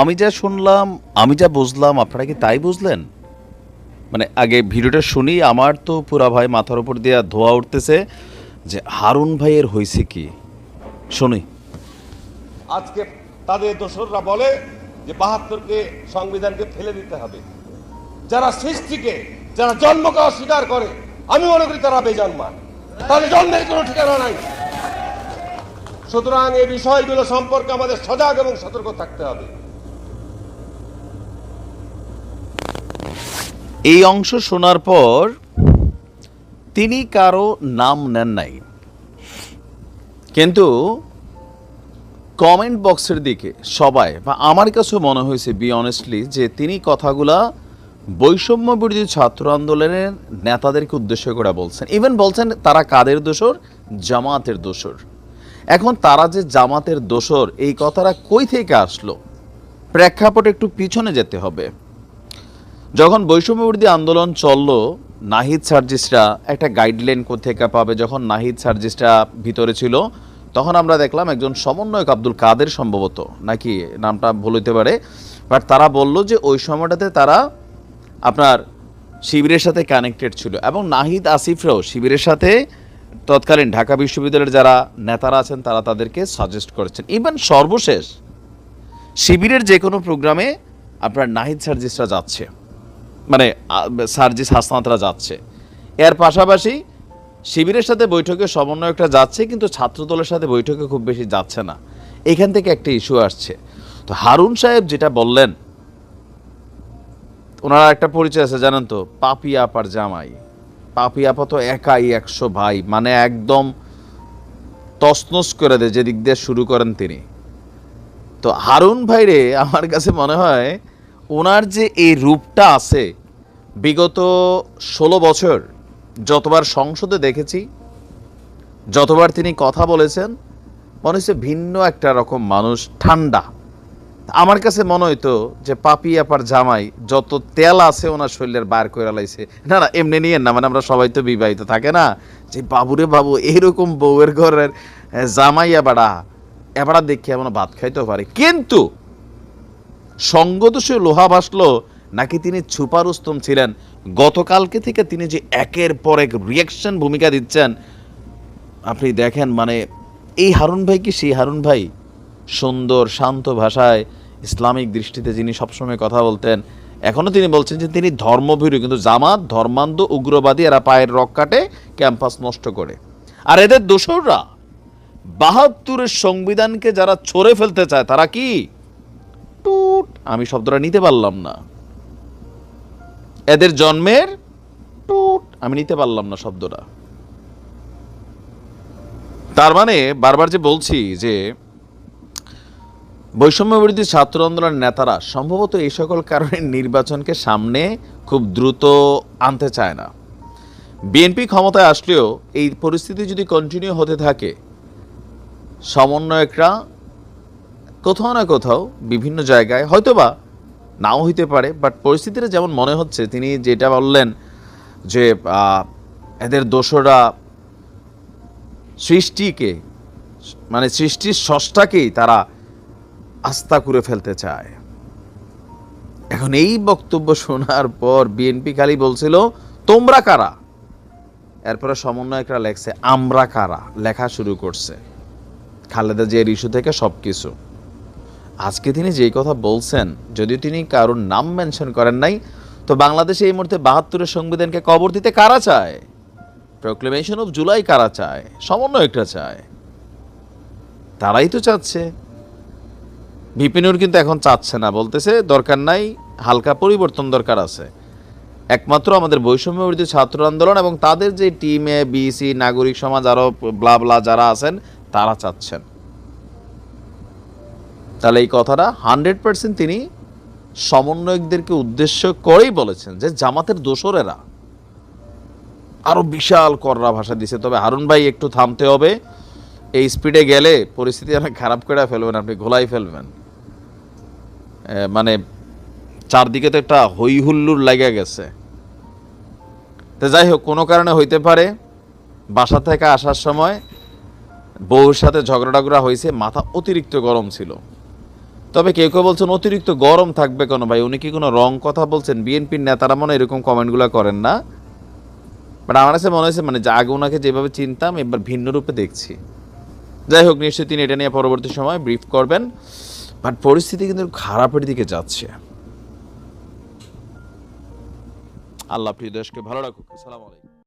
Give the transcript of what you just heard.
আমি যা শুনলাম, আমি যা বুঝলাম, আপনারা কি তাই বুঝলেন? মানে আগে ভিডিওটা শুনি, আমার তো পুরা ভাই মাথার উপর দিয়ে ধোয়া উঠতেছে যে হারুন ভাইয়ের হয়েছে কি? শুনি। আজকে তাদের দোসররা বলে যে বাহাত্তরকে সংবিধানকে ফেলে দিতে হবে। যারা সৃষ্টিকে, যারা জন্মকে অস্বীকার করে, আমি মনে করি তারা বেজন্মা তাদের জন্মের কোনো ঠিকানা নাই। সুতরাং এই বিষয়গুলো সম্পর্কে আমাদের সজাগ এবং সতর্ক থাকতে হবে। এই অংশ শোনার পর তিনি কারও নাম নেন নাই। কিন্তু কমেন্ট বক্সের দিকে সবাই, বা আমার কাছে মনে হয়েছে বি অনেস্টলি যে তিনি কথাগুলা বৈষম্য বিরোধী ছাত্র আন্দোলনের নেতাদেরকে উদ্দেশ্য করে বলছেন। ইভেন বলছেন তারা কাদের দোষর? জামাতের দোষর। এখন তারা যে জামাতের দোষর, এই কথাটা কই থেকে আসলো? প্রেক্ষাপট একটু পিছনে যেতে হবে। যখন বৈষম্য বিরোধী আন্দোলন চলল, নাহিদ সার্জিসরা একটা গাইডলাইন কোথেকে পাবে? যখন নাহিদ সার্জিসরা ভিতরে ছিল, তখন আমরা দেখলাম একজন সমন্বয়ক আব্দুল কাদের সম্ভবত, নাকি নামটা ভুল হইতে পারে। বাট তারা বলল যে ওই সময়টাতে তারা আপনার শিবিরের সাথে কানেক্টেড ছিল এবং নাহিদ আসিফরাও শিবিরের সাথে তৎকালীন ঢাকা বিশ্ববিদ্যালয়ের যারা নেতারা আছেন, তারা তাদেরকে সাজেস্ট করেছেন। ইভেন সর্বশেষ শিবিরের যে কোনো প্রোগ্রামে আপনার নাহিদ সার্জিসরা যাচ্ছে। মানে সার্জিস হাসনাতরা যাচ্ছে। এর পাশাপাশি শিবিরের সাথে বৈঠকে সমন্বয়কটা যাচ্ছে, কিন্তু ছাত্রদলের সাথে বৈঠকে খুব বেশি যাচ্ছে না। এখান থেকে একটা ইস্যু আসছে। তো হারুন সাহেব যেটা বললেন, ওনারা একটা পরিচয় আছে, জানেন তো, পাপিয়া আপার জামাই পাপি আপা তো একাই একশো ভাই মানে একদম তসনস করে দেয় যেদিক দিয়ে শুরু করেন তিনি। তো হারুন ভাইরে আমার কাছে মনে হয়, ওনার যে এই রূপটা আছে, বিগত ষোলো বছর যতবার সংসদে দেখেছি, যতবার তিনি কথা বলেছেন, মনে হচ্ছে ভিন্ন একটা রকম মানুষ, ঠান্ডা। আমার কাছে মনে হইতো যে পাপি আপার জামাই যত তেল আছে ওনার শরীরের বার করে লাইছে। না না, এমনি নিয়ে না মানে আমরা সবাই তো বিবাহিত, থাকে না? যে বাবুরে বাবু, এরকম বউয়ের ঘরের জামাই জামাইয়া বাড়া এবারা দেখে এমন ভাত খাইতেও পারে। কিন্তু সঙ্গদোষে লোহা ভাসলো, নাকি তিনি ছুপা রুস্তম ছিলেন? গতকালকে থেকে তিনি যে একের পর এক রিয়াকশন ভূমিকা দিচ্ছেন, আপনি দেখেন মানে এই হারুন ভাই কি সেই হারুন ভাই? সুন্দর, শান্ত ভাষায় ইসলামিক দৃষ্টিতে যিনি সবসময় কথা বলতেন এখনও তিনি বলছেন যে তিনি ধর্মভীরু, কিন্তু জামাত, ধর্মান্ধ, উগ্রবাদী এরা পায়ের রক কাটে, ক্যাম্পাস নষ্ট করে। আর এদের দোসররা, বাহাত্তরের সংবিধানকে যারা ছড়ে ফেলতে চায়, তারা কি? টুট, আমি শব্দটা নিতে পারলাম না। এদের জন্মের টুট, আমি নিতে পারলাম না শব্দটা। তার মানে বারবার যে বলছি যে বৈষম্য বিরোধী ছাত্র আন্দোলনের নেতারা সম্ভবত এই সকল কারণে নির্বাচনকে সামনে খুব দ্রুত আনতে চায় না। বিএনপি ক্ষমতায় আসলেও এই পরিস্থিতি যদি কন্টিনিউ হতে থাকে, সমন্বয়করা কোথাও না কোথাও বিভিন্ন জায়গায় হয়তোবা নাও হইতে পারে বাট পরিস্থিতিটা যেমন মনে হচ্ছে, তিনি যেটা বললেন যে এদের দোষরা সৃষ্টিকে মানে সৃষ্টির স্রষ্টাকেই তারা আস্থা করে ফেলতে চায়। এখন এই বক্তব্য শোনার পর বিএনপি খালি বলছিল, তোমরা কারা? এরপরে সমন্বয়করা লেখছে, আমরা কারা? লেখা শুরু করছে। খালেদা জিয়ার ইস্যু থেকে সব কিছু আজকে তিনি যেই কথা বলছেন, যদিও তিনি কারোর নাম মেনশন করেন নাই, তো বাংলাদেশে এই মুহূর্তে বাহাত্তরের সংবিধানকে কবর দিতে কারা চায়? প্রক্লেমেশন অফ জুলাই কারা চায়? সমন্বয়করা চায়। তারাই তো চাচ্ছে। বিপিনুর কিন্তু এখন চাচ্ছে না, বলতেছে দরকার নাই, হালকা পরিবর্তন দরকার আছে। একমাত্র আমাদের বৈষম্য ছাত্র আন্দোলন এবং তাদের যে টিমে বিসি নাগরিক সমাজ আরও ব্লা ব্লা যারা আছেন, তারা চাচ্ছেন। তাহলে এই কথাটা হান্ড্রেড পার্সেন্ট তিনি সমন্বয়কদেরকে উদ্দেশ্য করেই বলেছেন যে জামাতের দোসরেরা আরও বিশাল কররা ভাষা দিছে। তবে হারুন ভাই, একটু থামতে হবে। এই স্পিডে গেলে পরিস্থিতি অনেক খারাপ করে ফেলবেন, আপনি ঘোলাই ফেলবেন। মানে চারদিকে তো একটা হই হুল্লুর লেগে গেছে। তো যাই হোক, কোনো কারণে হইতে পারে, বাসা থেকে আসার সময় বউর সাথে ঝগড়া টগড়া হয়েছে মাথা অতিরিক্ত গরম ছিল। তবে কেউ কেউ বলছেন অতিরিক্ত গরম থাকবে কেন ভাই? উনি কি কোনো রং কথা বলছেন? বিএনপির নেতারা মনে এরকম কমেন্টগুলো করেন না। বাট আমার কাছে মনে হয়েছে মানে যে আগে ওনাকে যেভাবে চিনতাম, এবার ভিন্ন রূপে দেখছি। যাই হোক, নিশ্চয়ই তিনি এটা নিয়ে পরবর্তী সময় ব্রিফ করবেন। বাট পরিস্থিতি কিন্তু খারাপের দিকে যাচ্ছে। আল্লাহ প্রিয় দেশকে ভালো রাখুক। আসসালামু